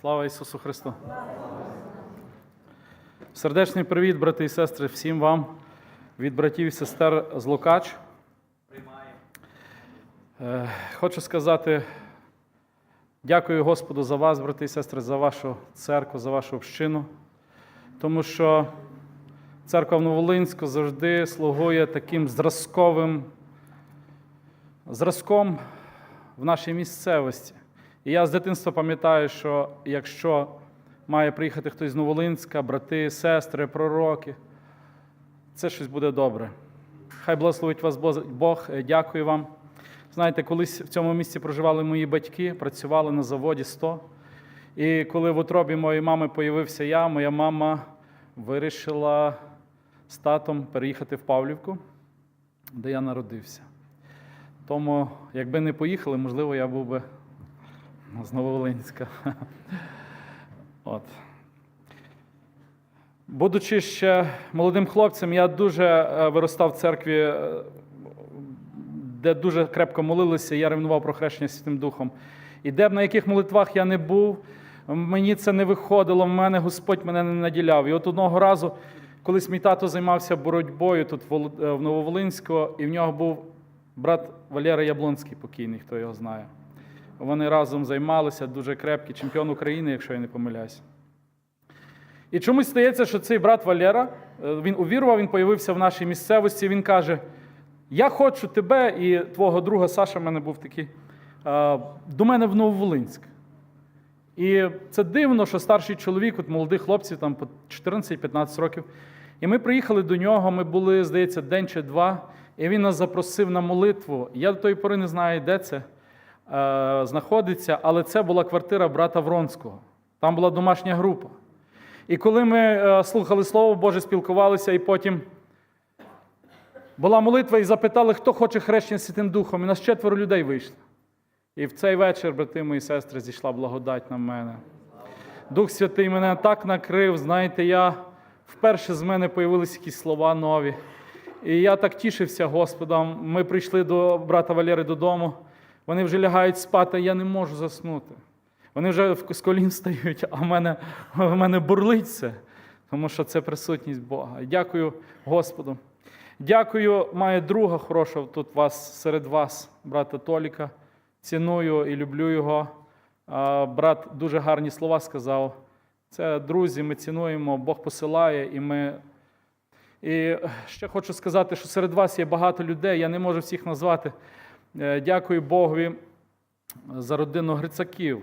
Слава Ісусу Христу! Сердечний привіт, брати і сестри, всім вам від братів і сестер з Лукач. Е, Хочу сказати, дякую Господу за вас, брати і сестри, за вашу церкву, за вашу общину, тому що церква в Новолинську завжди слугує таким зразковим зразком в нашій місцевості. І я з дитинства пам'ятаю, що якщо має приїхати хтось з Новолинська, брати, сестри, пророки, це щось буде добре. Хай благословить вас Бог. Е, Дякую вам. Знаєте, колись в цьому місці проживали мої батьки, працювали на заводі 100. І коли в утробі моєї мами появився я, моя мама вирішила з татом переїхати в Павлівку, де я народився. Тому, якби не поїхали, можливо, я був би з Нововолинська. От. Будучи ще молодим хлопцем, я дуже е, виростав в церкві, е, де дуже крепко молилися, я ревнував про хрещення Святим Духом. І де б на яких молитвах я не був, мені це не виходило, в мене Господь мене не наділяв. І от одного разу, колись мій тато займався боротьбою тут в е, в Нововолинську, і в нього був брат Валера Яблонський покійний, хто його знає. Вони разом займалися, дуже крепкий, чемпіон України, якщо я не помиляюсь. І чомусь стається, що цей брат Валера, е, він увірував, він появився в нашій місцевості, він каже: Я хочу тебе і твого друга Саша, в мене був такий, е, до мене в Нововолинськ. І це дивно, що старший чоловік, от молодих хлопців, там по 14-15 років. І ми приїхали до нього, ми були, здається, день чи два, і він нас запросив на молитву. Я до тої пори не знаю, де це знаходиться, але це була квартира брата Вронського. Там була домашня група. І коли ми е, слухали Слово Боже, спілкувалися, і потім була молитва і запитали, хто хоче хрещення Святим Духом, і нас четверо людей вийшло. І в цей вечір, брати мої сестри, зійшла благодать на мене. Дух Святий мене так накрив, знаєте, я вперше з мене появилися якісь слова нові. І я так тішився Господом. Ми прийшли до брата Валери додому. Вони вже лягають спати, а я не можу заснути. Вони вже з колін стають, а в мене, в мене бурлить все, тому що це присутність Бога. Дякую Господу. Дякую, маю друга хорошого тут вас серед вас, брата Толіка. Ціную і люблю його. Брат дуже гарні слова сказав. Це друзі, ми цінуємо, Бог посилає, і ми. І ще хочу сказати, що серед вас є багато людей, я не можу всіх назвати. Е, Дякую Богові за родину Грицаків.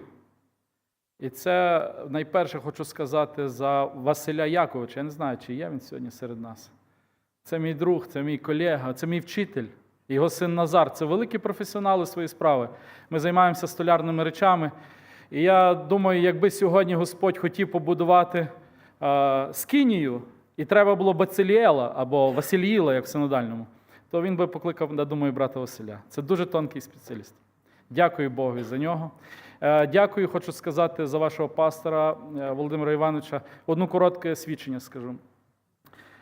І це найперше хочу сказати за Василя Яковича. Я не знаю, чи є він сьогодні серед нас. Це мій друг, це мій колега, це мій вчитель, його син Назар. Це великі професіонали своєї справи. Ми займаємося столярними речами. І я думаю, якби сьогодні Господь хотів побудувати е, скинію, і треба було Бациліела або Василіїла, як в синодальному, то він би покликав, я думаю, брата Василя. Це дуже тонкий спеціаліст. Дякую Богу за нього. Е, Дякую, хочу сказати за вашого пастора е, Володимира Івановича. Одну коротке свідчення скажу.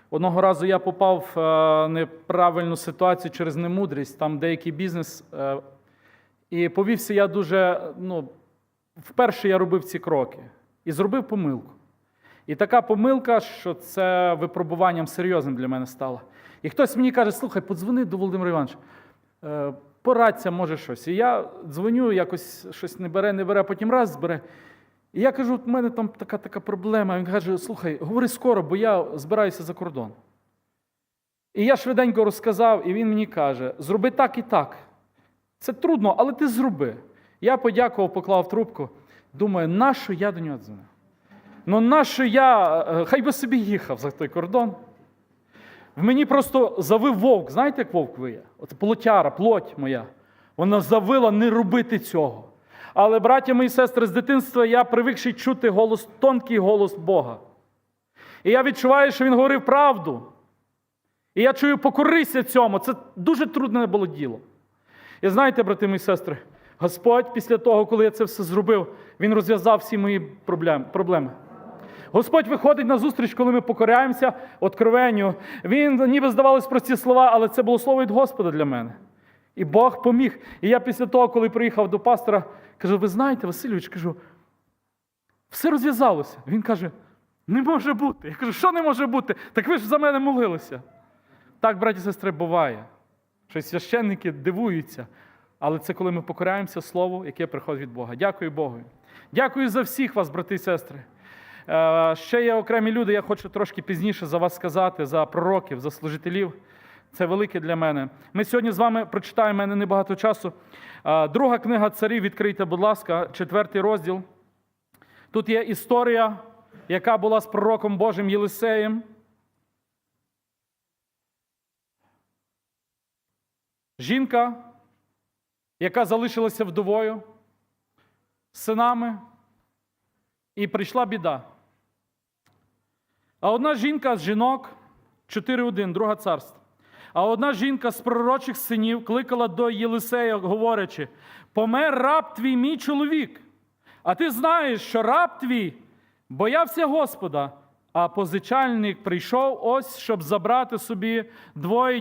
Одного разу я попав в е, неправильну ситуацію через немудрість, там деякий бізнес. І повівся я дуже, ну, вперше я робив ці кроки і зробив помилку. І така помилка, що це випробуванням серйозним для мене стало. І хтось мені каже: слухай, подзвони до Володимира Івановича, е, порадься, може щось. І я дзвоню, якось щось не бере, не бере, потім раз збере. І я кажу, в мене там така така проблема. Він каже: слухай, говори скоро, бо я збираюся за кордон. І я швиденько розказав, і він мені каже: зроби так і так. Це трудно, але ти зроби. Я подякував, поклав трубку. Думаю, нащо я до нього дзвонив? Ну, нащо я, е, хай би собі їхав за той кордон. В мені просто завив вовк. Знаєте, як вовк виє? От плотяра, плоть моя. Вона завила не робити цього. Але, браття мої сестри, з дитинства я привикший чути голос, тонкий голос Бога. І я відчуваю, що він говорив правду. І я чую, покорися цьому. Це дуже трудне було діло. І знаєте, брати мої сестри, Господь після того, коли я це все зробив, Він розв'язав всі мої проблеми. Господь виходить на зустріч, коли ми покоряємося откровенню. Він ніби здавалось прості слова, але це було слово від Господа для мене. І Бог поміг. І я після того, коли приїхав до пастора, кажу: ви знаєте, Васильович, кажу, Все розв'язалося. Він каже: не може бути. Я кажу, що не може бути? Так ви ж за мене молилися. Так, браті і сестри, буває. Що священники дивуються. Але це коли ми покоряємося Слову, яке приходить від Бога. Дякую Богу. Дякую за всіх вас, брати і сестри. Е, Ще є окремі люди, я хочу трошки пізніше за вас сказати, за пророків, за служителів. Це велике для мене. Ми сьогодні з вами прочитаємо, мене небагато часу. Е, Друга книга царів, відкрийте, будь ласка, четвертий розділ. Тут є історія, яка була з пророком Божим Єлисеєм. Жінка, яка залишилася вдовою, синами, і прийшла біда. А одна жінка з жінок 4.1, друга царство. А одна жінка з пророчих синів кликала до Єлисея, говорячи: помер раб твій мій чоловік. А ти знаєш, що раб твій боявся Господа, а позичальник прийшов ось, щоб забрати собі двоє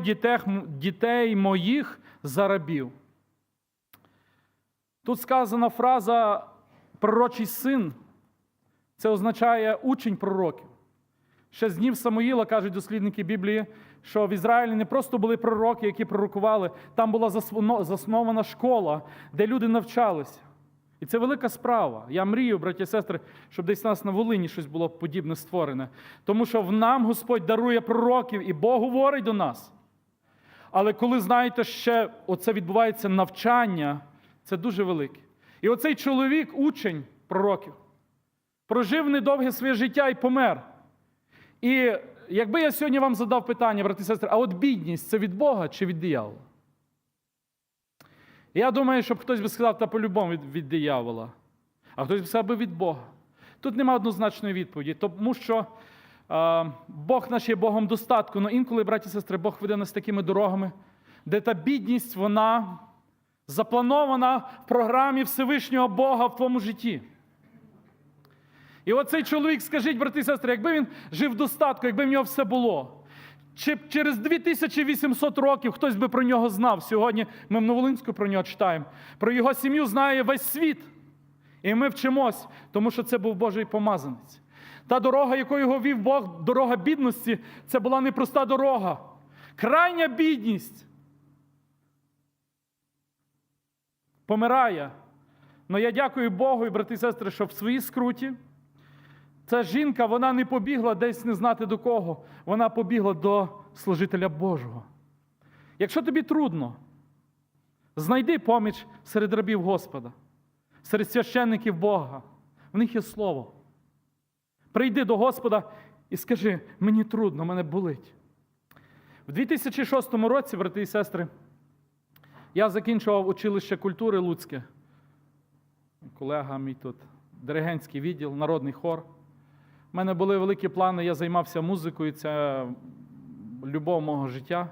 дітей, моїх за рабів. Тут сказана фраза пророчий син. Це означає учень пророків. Ще з днів Самуїла кажуть дослідники Біблії, що в Ізраїлі не просто були пророки, які пророкували, там була заснована школа, де люди навчалися. І це велика справа. Я мрію, браті і сестри, щоб десь у нас на Волині щось було подібне створене. Тому що в нам Господь дарує пророків, і Бог говорить до нас. Але коли, знаєте, ще оце відбувається навчання, це дуже велике. І оцей чоловік, учень пророків, прожив недовге своє життя і помер. І якби я сьогодні вам задав питання, брати і сестри, а от бідність це від Бога чи від диявола? Я думаю, щоб хтось би сказав, та по-любому від, від диявола, а хтось би сказав би від Бога. Тут немає однозначної відповіді, тому що е, Бог наш є Богом достатку, але інколи, браті і сестри, Бог веде нас такими дорогами, де та бідність, вона запланована в програмі Всевишнього Бога в твоєму житті. І оцей чоловік, скажіть, брати і сестри, якби він жив в достатку, якби в нього все було, чи через 2800 років хтось би про нього знав. Сьогодні ми в Новолинську про нього читаємо. Про його сім'ю знає весь світ. І ми вчимось, тому що це був Божий помазанець. Та дорога, якою його вів Бог, дорога бідності, це була непроста дорога. Крайня бідність. Помирає. Але я дякую Богу і брати і сестри, що в своїй скруті ця жінка вона не побігла десь не знати до кого. Вона побігла до служителя Божого. Якщо тобі трудно, знайди поміч серед рабів Господа, серед священників Бога. В них є слово. Прийди до Господа і скажи: мені трудно, мене болить. В 2006 році, брати і сестри, я закінчував училище культури Луцьке. Колега мій тут, диригентський відділ, народний хор. У мене були великі плани, я займався музикою, це любов мого життя.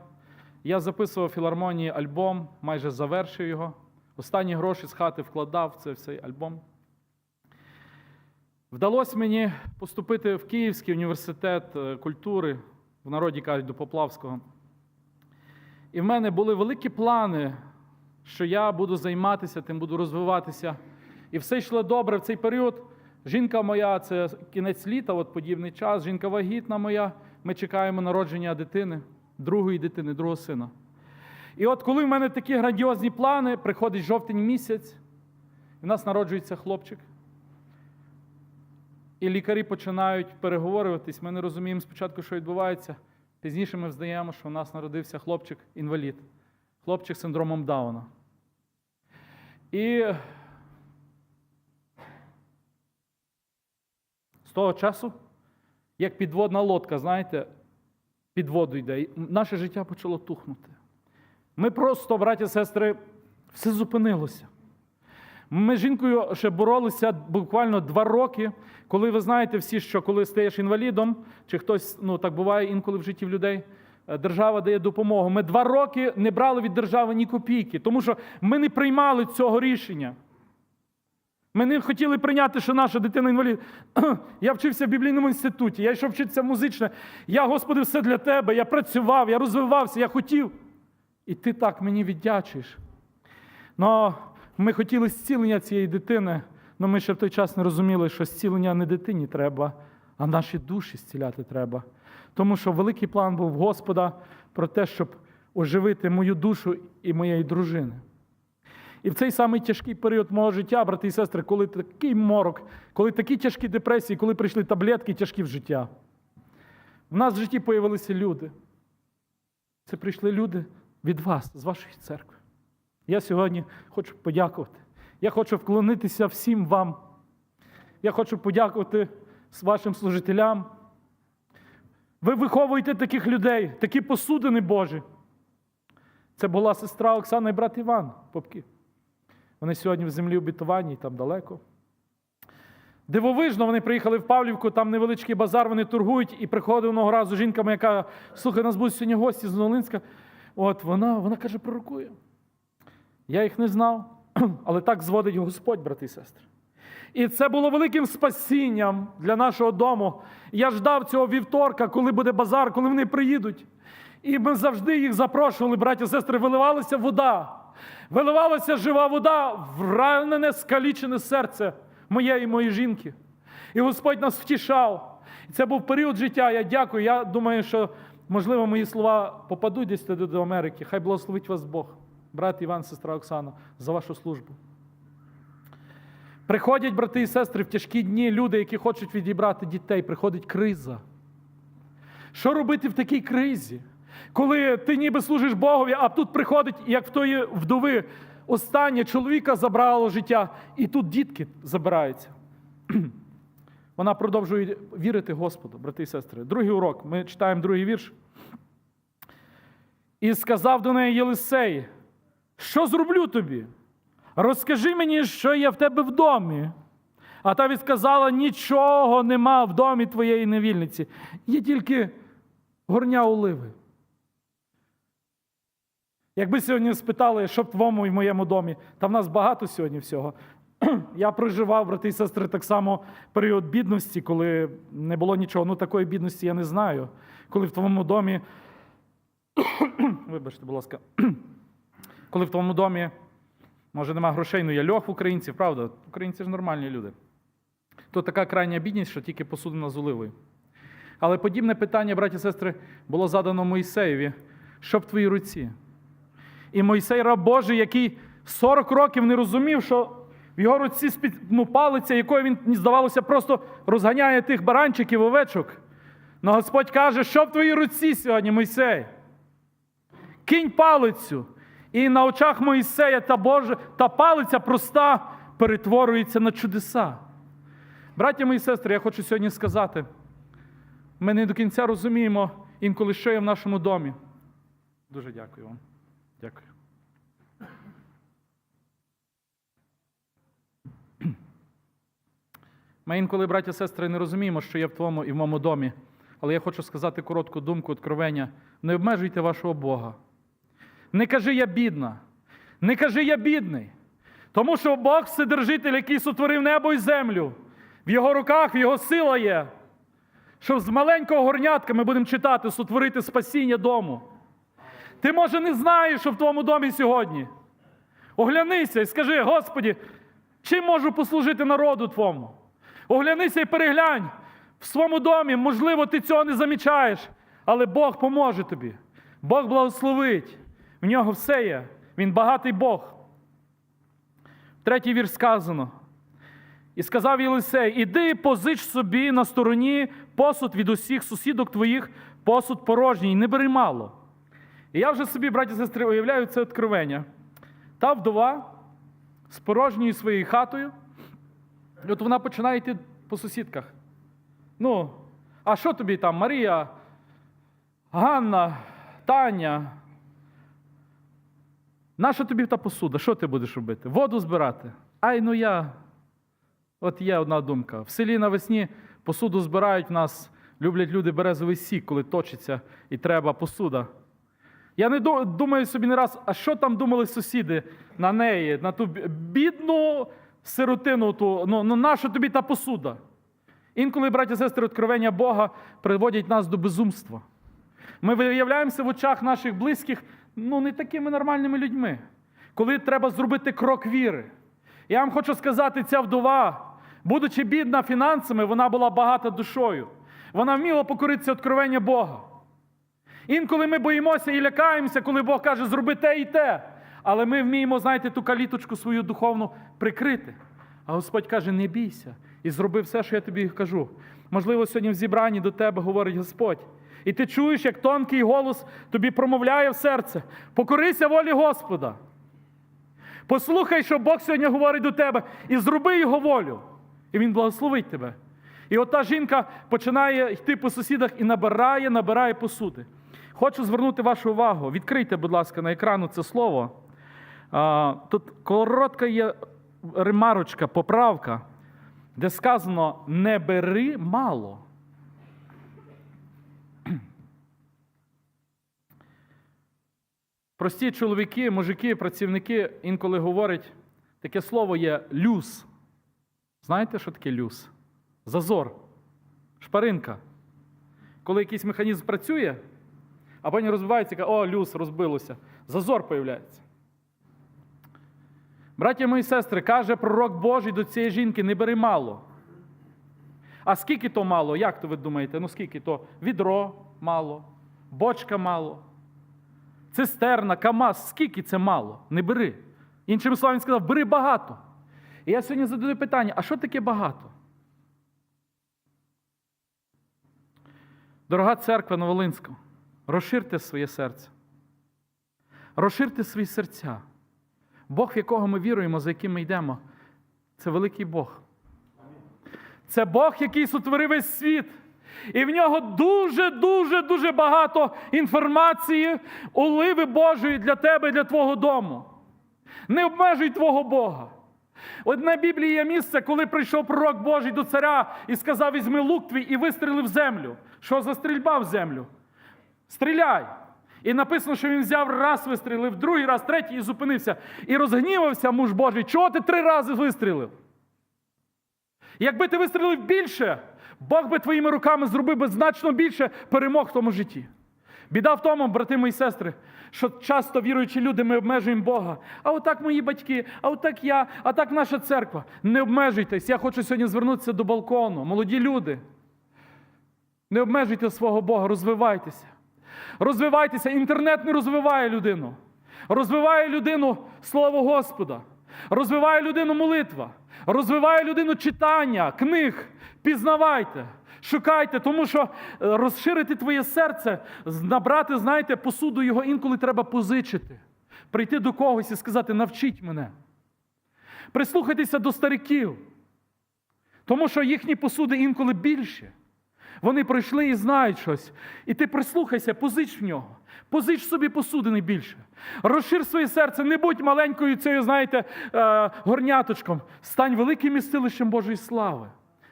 Я записував в філармонії альбом, майже завершив його. Останні гроші з хати вкладав в цей цей альбом. Вдалося мені поступити в Київський університет е, культури, в народі кажуть, до Поплавського. І в мене були великі плани, що я буду займатися, тим буду розвиватися. І все йшло добре в цей період. Жінка моя, це кінець літа, от подібний час. Жінка вагітна моя. Ми чекаємо народження дитини, другої дитини, другого сина. І от коли в мене такі грандіозні плани, приходить жовтень місяць, і в нас народжується хлопчик. І лікарі починають переговорюватись. Ми не розуміємо спочатку, що відбувається. Пізніше ми взнаємо, що у нас народився хлопчик-інвалід, хлопчик з синдромом Дауна. І з того часу, як підводна лодка, знаєте, під воду йде, і наше життя почало тухнути. Ми просто, браті і сестри, все зупинилося. Ми з жінкою ще боролися буквально два роки, коли ви знаєте всі, що коли стаєш інвалідом, чи хтось, ну так буває інколи в житті в людей, е, держава дає допомогу. Ми два роки не брали від держави ні копійки, тому що ми не приймали цього рішення. Ми не хотіли прийняти, що наша дитина інвалід. Я вчився в біблійному інституті, я йшов вчитися музичне. Я, Господи, все для тебе. Я працював, я розвивався, я хотів. І ти так мені віддячиш. Но ми хотіли зцілення цієї дитини, Ну ми ще в той час не розуміли, що зцілення не дитині треба, а наші душі зціляти треба. Тому що великий план був Господа про те, щоб оживити мою душу і моєї дружини. І в цей самий тяжкий період мого життя, брати і сестри, коли такий морок, коли такі тяжкі депресії, коли прийшли таблетки тяжкі в життя, в нас в житті появилися люди. Це прийшли люди від вас, з вашої церкви. Я сьогодні хочу подякувати. Я хочу вклонитися всім вам. Я хочу подякувати вашим служителям. Ви виховуєте таких людей, такі посудини Божі. Це була сестра Оксана і брат Іван Попки. Вони сьогодні в землі обітованій, там далеко. Дивовижно, вони приїхали в Павлівку, там невеличкий базар, вони торгують, і приходить одного разу жінка, моя, яка, слухай, нас будуть сьогодні гості з Новолинська. От вона, вона каже, пророкує. Я їх не знав, але так зводить Господь, брати і сестри. І це було великим спасінням для нашого дому. Я ждав цього вівторка, коли буде базар, коли вони приїдуть. І ми завжди їх запрошували, браті і сестри, виливалася вода. Виливалася жива вода в ранене, скалічене серце моєї і моєї жінки. І Господь нас втішав. І це був період життя. Я дякую. Я думаю, що, можливо, мої слова попадуть десь до Америки. Хай благословить вас Бог, брат Іван, сестра Оксана, за вашу службу. Приходять брати і сестри в тяжкі дні, люди, які хочуть відібрати дітей, приходить криза. Що робити в такій кризі? Коли ти ніби служиш Богові, а тут приходить, як в тої вдови, останнє чоловіка забрало життя, і тут дітки забираються. Вона продовжує вірити Господу, брати і сестри. Другий урок. Ми читаємо другий вірш. І сказав до неї Єлисей, що зроблю тобі? Розкажи мені, що є в тебе в домі. А та відсказала: нічого нема в домі твоєї невільниці. Є тільки горня оливи. Якби сьогодні спитали, що в твоєму і в моєму домі, та в нас багато сьогодні всього. Я проживав, брати і сестри, так само період бідності, коли не було нічого. Ну, такої бідності я не знаю. Коли в твоєму домі. Вибачте, будь ласка. Коли в твоєму домі, може, нема грошей, ну є льох українців, правда? Українці ж нормальні люди. То така крайня бідність, що тільки посудина з оливою. Але подібне питання, браті і сестри, було задано Моїсеєві, що в твоїй руці. І Мойсей раб Божий, який 40 років не розумів, що в його руці ну, палиця, якою він, здавалося, просто розганяє тих баранчиків, овечок. Но Господь каже, що в твоїй руці сьогодні, Мойсей? Кинь палицю. І на очах Моїсея та Божа, та палиця проста перетворюється на чудеса. Браття мої сестри, я хочу сьогодні сказати, ми не до кінця розуміємо інколи, що є в нашому домі. Дуже дякую вам. Дякую. Ми інколи, браття і сестри, не розуміємо, що є в твоєму і в моєму домі. Але я хочу сказати коротку думку, откровення. Не обмежуйте вашого Бога. Не кажи я бідна. Не кажи я бідний. Тому що Бог Вседержитель, який сотворив небо і землю. В його руках, в його сила є. Що з маленького горнятка ми будемо читати, сотворити спасіння дому. Ти, може, не знаєш, що в твоєму домі сьогодні. Оглянися і скажи, Господі, чим можу послужити народу Твому? Оглянися і переглянь в своєму домі, можливо, ти цього не замічаєш, але Бог поможе тобі. Бог благословить. В нього все є. Він багатий Бог. Третій вірш сказано. І сказав Єлисей: Іди позич собі на стороні посуд від усіх сусідок твоїх, посуд порожній, не бери мало. І я вже собі, браті і сестри, уявляю це откровення. Та вдова з порожньою своєю хатою, і от вона починає йти по сусідках. Ну, а що тобі там, Марія, Ганна, Таня? Наша тобі та посуда? Що ти будеш робити? Воду збирати? Ай, ну я. От є одна думка. В селі навесні посуду збирають в нас, люблять люди березовий сік, коли точиться і треба посуда. Я не думаю собі не раз, а що там думали сусіди на неї, на ту бідну сиротину, ту, ну, ну наша тобі та посуда? Інколи, браті і сестри, откровення Бога приводять нас до безумства. Ми виявляємося в очах наших близьких ну, не такими нормальними людьми, коли треба зробити крок віри. Я вам хочу сказати, ця вдова, будучи бідна фінансами, вона була багата душою. Вона вміла покоритися откровення Бога. Інколи ми боїмося і лякаємося, коли Бог каже, зроби те і те. Але ми вміємо, знаєте, ту каліточку свою духовну прикрити. А Господь каже, не бійся і зроби все, що я тобі кажу. Можливо, сьогодні в зібранні до тебе говорить Господь. І ти чуєш, як тонкий голос тобі промовляє в серце. Покорися волі Господа. Послухай, що Бог сьогодні говорить до тебе, і зроби його волю. І Він благословить тебе. І от та жінка починає йти по сусідах і набирає, набирає посуди. Хочу звернути вашу увагу. Відкрийте, будь ласка, на екрану це слово. Тут коротка є ремарочка, поправка, де сказано: не бери мало. Прості чоловіки, мужики, працівники інколи говорять, таке слово є люс. Знаєте, що таке люс? Зазор, шпаринка. Коли якийсь механізм працює, а потім розбивається, каже, о, люс розбилося. Зазор появляється. Браття мої сестри, каже пророк Божий до цієї жінки: не бери мало. А скільки то мало? Як то ви думаєте? Ну скільки то? Відро мало, бочка мало, цистерна, КАМАЗ, скільки це мало? Не бери. Іншими словами, сказав, бери багато. І я сьогодні задаю питання: а що таке багато? Дорога церква Новолинська, розширте своє серце. Розширте свої серця. Бог, в якого ми віруємо, за яким ми йдемо, це великий Бог. Це Бог, який сотворив весь світ. І в нього дуже, дуже, багато інформації, оливи Божої для тебе і для твого дому. Не обмежуй твого Бога. Одне Біблії є місце, коли прийшов пророк Божий до царя і сказав: візьми лук твій і вистріли в землю. Що за стрільба в землю? Стріляй! І написано, що він взяв раз вистрілив, другий раз, третій і зупинився. І розгнівався муж Божий. Чого ти три рази вистрілив? Якби ти вистрілив більше, Бог би твоїми руками зробив би значно більше перемог в тому житті. Біда в тому, брати мої сестри, що часто віруючі люди ми обмежуємо Бога. А отак мої батьки, а отак я, а так наша церква. Не обмежуйтесь. Я хочу сьогодні звернутися до балкону. Молоді люди. Не обмежуйте свого Бога, розвивайтеся. Розвивайтеся. Інтернет не розвиває людину. Розвиває людину слово Господа. Розвиває людину молитва. Розвиває людину читання, книг. Пізнавайте. Шукайте, тому що е, розширити твоє серце, набрати, знаєте, посуду його інколи треба позичити. Прийти до когось і сказати, навчіть мене. Прислухайтеся до стариків, тому що їхні посуди інколи більше. Вони пройшли і знають щось. І ти прислухайся, позич в нього. Позич собі посудини більше. Розшир своє серце, не будь маленькою цією, знаєте, е, горняточком. Стань великим містилищем Божої слави.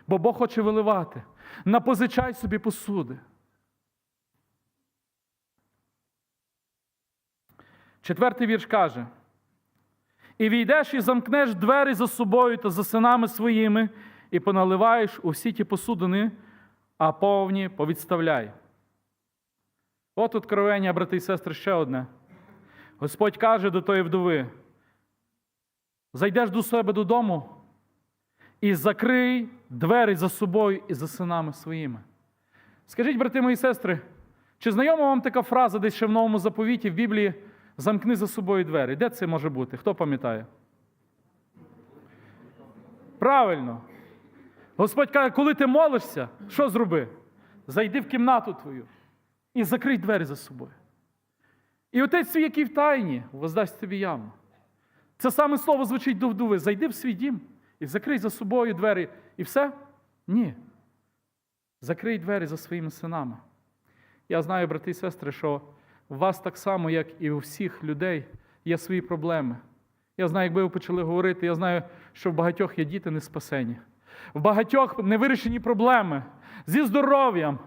Бо Бог хоче виливати. Напозичай собі посуди. Четвертий вірш каже: І війдеш і замкнеш двері за собою та за синами своїми, і поналиваєш у всі ті посудини, а повні повідставляй. От откровення, брати і сестри, ще одне. Господь каже до тої вдови: зайдеш до себе додому і закрий двері за собою і за синами своїми. Скажіть, брати мої сестри, чи знайома вам така фраза десь ще в новому заповіті в Біблії замкни за собою двері? Де це може бути? Хто пам'ятає? Правильно. Господь каже, коли ти молишся, що зроби? Зайди в кімнату твою і закрий двері за собою. І отець свій, який в тайні, воздасть тобі явно. Це саме слово звучить до вдови. Зайди в свій дім і закрий за собою двері. І все? Ні. Закрий двері за своїми синами. Я знаю, брати і сестри, що у вас так само, як і у всіх людей, є свої проблеми. Я знаю, якби ви почали говорити, я знаю, що в багатьох є діти не спасені. В багатьох невирішені проблеми зі здоров'ям,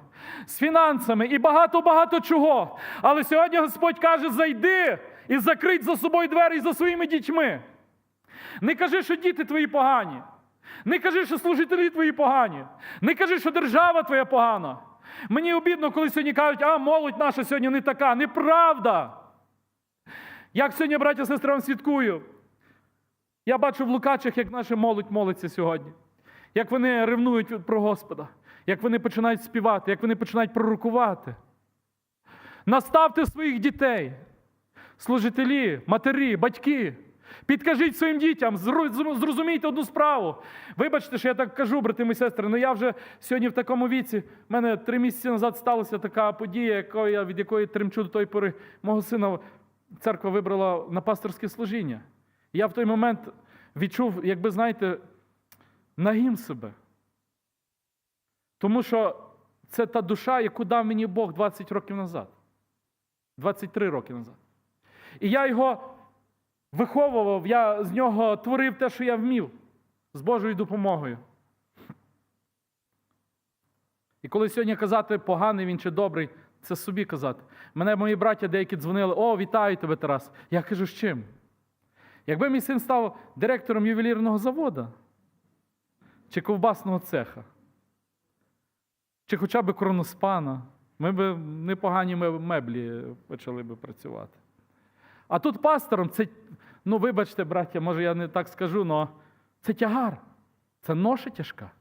з фінансами і багато-багато чого. Але сьогодні Господь каже: зайди і закрий за собою двері за своїми дітьми. Не кажи, що діти твої погані. Не кажи, що служителі твої погані. Не кажи, що держава твоя погана. Мені обідно, коли сьогодні кажуть, а молодь наша сьогодні не така. Неправда. Як сьогодні, браття і сестри, вам свідкую. Я бачу в Лукачих, як наша молодь молиться сьогодні, як вони ревнують про Господа, як вони починають співати, як вони починають пророкувати. Наставте своїх дітей, служителі, матері, батьки. Підкажіть своїм дітям, зрозумійте одну справу. Вибачте, що я так кажу, брати і сестри, але я вже сьогодні в такому віці. У мене три місяці назад сталася така подія, якої я, від якої тремчу до тої пори. Мого сина церква вибрала на пасторське служіння. Я в той момент відчув, якби знаєте, нагім себе. Тому що це та душа, яку дав мені Бог 20 років назад. 23 роки назад. І я його виховував, я з нього творив те, що я вмів, з Божою допомогою. І коли сьогодні казати, поганий він чи добрий, це собі казати. Мене мої браття деякі дзвонили: О, вітаю тебе, Тарас. Я кажу, з чим? Якби мій син став директором ювелірного заводу чи ковбасного цеха, чи хоча б кроноспана, ми б непогані меблі почали би працювати. А тут пастором це, ну вибачте, браття, може я не так скажу, але це тягар, це ноша тяжка.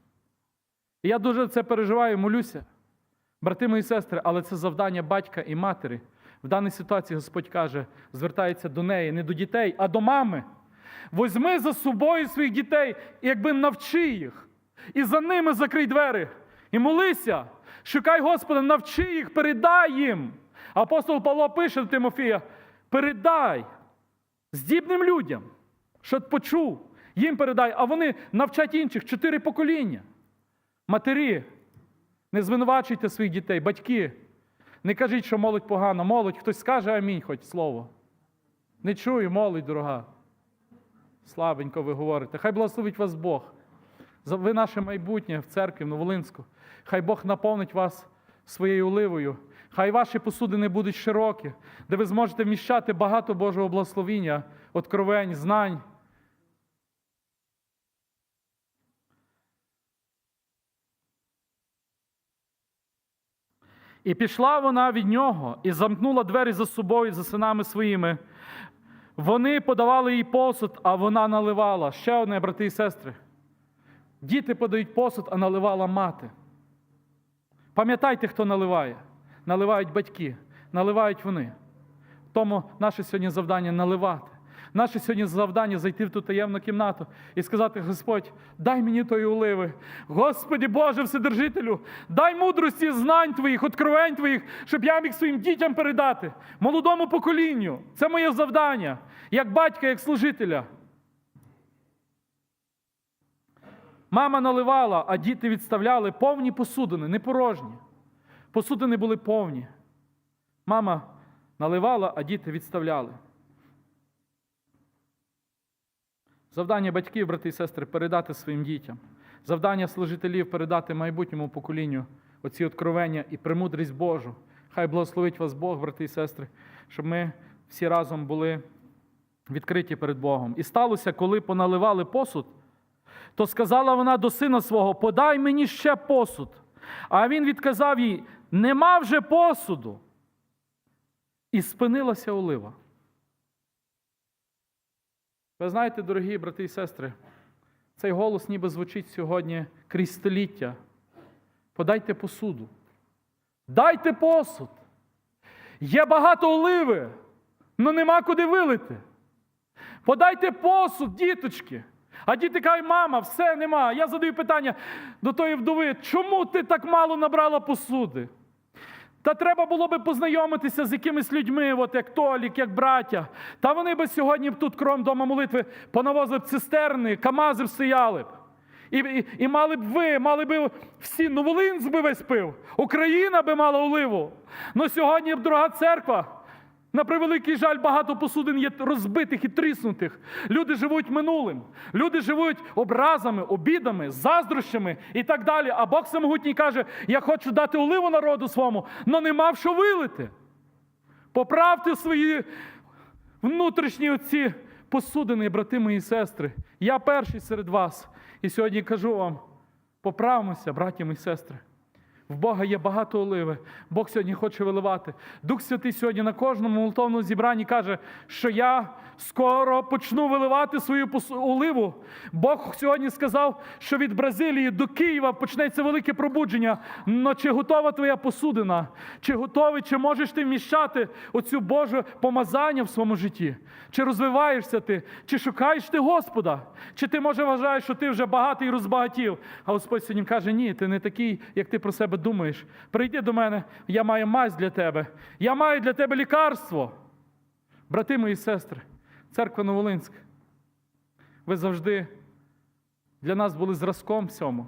І я дуже це переживаю, молюся. Брати мої сестри, але це завдання батька і матері. В даній ситуації Господь каже, звертається до неї, не до дітей, а до мами. Возьми за собою своїх дітей, і якби навчи їх, і за ними закрий двері. І молися, шукай Господа, навчи їх, передай їм. Апостол Павло пише до Тимофія: передай здібним людям, що почув, їм передай, а вони навчать інших чотири покоління. Матері, не звинувачуйте своїх дітей, батьки. Не кажіть, що молодь погана. Молодь, хтось скаже амінь, хоч слово. Не чую, молодь, дорога. Слабенько ви говорите. Хай благословить вас Бог. Ви наше майбутнє в церкві, в Новолинську. Хай Бог наповнить вас своєю оливою. Хай ваші посудини будуть широкі, де ви зможете вміщати багато Божого благословіння, откровень, знань. І пішла вона від нього і замкнула двері за собою, за синами своїми. Вони подавали їй посуд, а вона наливала. Ще одне, брати і сестри. Діти подають посуд, а наливала мати. Пам'ятайте, хто наливає. Наливають батьки, наливають вони. Тому наше сьогодні завдання наливати. Наше сьогодні завдання зайти в ту таємну кімнату і сказати: Господь, дай мені тої оливи. Господі Боже, Вседержителю, дай мудрості, знань твоїх, откровень твоїх, щоб я міг своїм дітям передати, молодому поколінню. Це моє завдання, як батька, як служителя. Мама наливала, а діти відставляли повні посудини, не порожні. Посудини були повні. Мама наливала, а діти відставляли. Завдання батьків, брати і сестри, передати своїм дітям. Завдання служителів передати майбутньому поколінню оці откровення і премудрість Божу. Хай благословить вас Бог, брати і сестри, щоб ми всі разом були відкриті перед Богом. І сталося, коли поналивали посуд, то сказала вона до сина свого: Подай мені ще посуд. А він відказав їй: Нема вже посуду. І спинилася олива. Ви знаєте, дорогі брати і сестри, цей голос ніби звучить сьогодні крізь століття. Подайте посуду. Дайте посуд. Є багато оливи, але нема куди вилити. Подайте посуд, діточки. А діти кажуть, мама, все нема. Я задаю питання до тої вдови, чому ти так мало набрала посуди? Та треба було би познайомитися з якимись людьми, от як Толік, як браття. Та вони би сьогодні тут, кром дома молитви, понавозили б цистерни, камази б стояли б. І, і, і мали б ви, мали б всі, Новолинськ би весь пив, Україна би мала оливу. Ну сьогодні, б друга церква, на превеликий жаль, багато посудин є розбитих і тріснутих. Люди живуть минулим, люди живуть образами, обідами, заздрощами і так далі. А Бог самогутній каже: я хочу дати оливу народу своєму, але не мав що вилити. Поправте свої внутрішні оці посудини, брати мої сестри. Я перший серед вас. І сьогодні кажу вам: поправимося, браті мої сестри. В Бога є багато оливи. Бог сьогодні хоче виливати. Дух Святий сьогодні на кожному молитовному зібранні каже, що я скоро почну виливати свою оливу. Бог сьогодні сказав, що від Бразилії до Києва почнеться велике пробудження. Но чи готова твоя посудина? Чи готовий, чи можеш ти вміщати оцю Боже помазання в своєму житті? Чи розвиваєшся ти? Чи шукаєш ти Господа? Чи ти може вважаєш, що ти вже багатий і розбагатів? А Господь сьогодні каже: ні, ти не такий, як ти про себе думаєш. Прийди до мене, я маю мазь для тебе. Я маю для тебе лікарство. Брати мої сестри, церква Новолинська, ви завжди для нас були зразком всьому.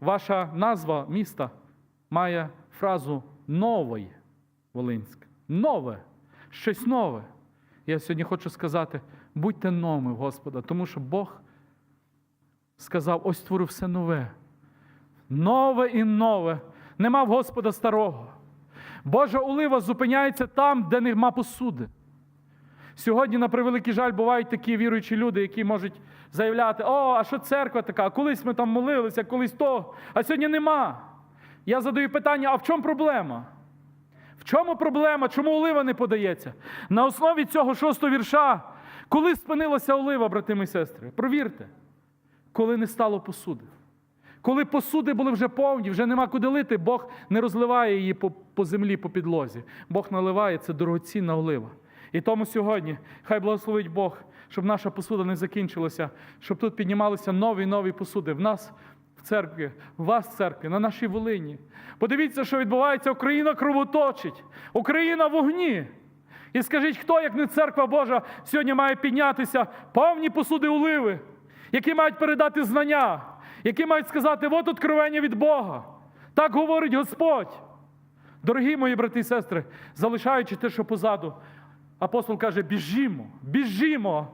Ваша назва міста має фразу новий Волинськ. Нове, щось нове. Я сьогодні хочу сказати: будьте новими Господа, тому що Бог сказав: ось творю все нове. Нове і нове. Нема в Господа старого. Божа олива зупиняється там, де нема посуди. Сьогодні, на превеликий жаль, бувають такі віруючі люди, які можуть заявляти: о, а що церква така? Колись ми там молилися, колись то, а сьогодні нема. Я задаю питання: а в чому проблема? В чому проблема? Чому олива не подається? На основі цього шостого вірша, коли спинилася олива, брати і сестри, провірте, коли не стало посуди. Коли посуди були вже повні, вже нема куди лити, Бог не розливає її по, по землі, по підлозі. Бог наливає це дорогоцінна олива. І тому сьогодні хай благословить Бог, щоб наша посуда не закінчилася, щоб тут піднімалися нові нові посуди в нас в церкві, в вас в церкві, на нашій Волині. Подивіться, що відбувається. Україна кровоточить, Україна в огні. І скажіть, хто, як не церква Божа, сьогодні має піднятися повні посуди оливи, які мають передати знання, які мають сказати, от откровення від Бога. Так говорить Господь. Дорогі мої брати і сестри, залишаючи те, що позаду, апостол каже: біжімо, біжімо.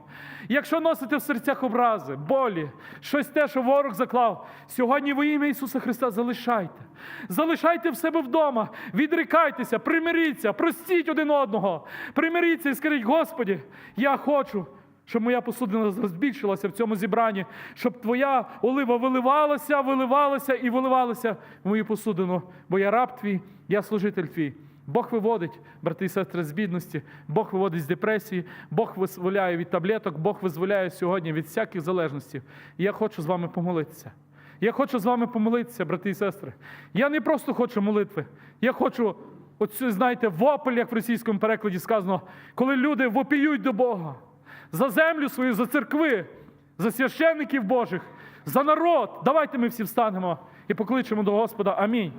Якщо носите в серцях образи, болі, щось те, що ворог заклав, сьогодні во ім'я Ісуса Христа залишайте. Залишайте в себе вдома, відрікайтеся, примиріться, простіть один одного, примиріться і скажіть, Господі, я хочу, щоб моя посудина збільшилася в цьому зібранні, щоб твоя олива виливалася, виливалася і виливалася в мою посудину, бо я раб твій, я служитель твій. Бог виводить, брати і сестри, з бідності, Бог виводить з депресії, Бог визволяє від таблеток, Бог визволяє сьогодні від всяких залежностей. І я хочу з вами помолитися. Я хочу з вами помолитися, брати і сестри. Я не просто хочу молитви. Я хочу, оцю, знаєте, вопль, як в російському перекладі сказано, коли люди вопіють до Бога за землю свою, за церкви, за священників Божих, за народ. Давайте ми всі встанемо і покличемо до Господа. Амінь.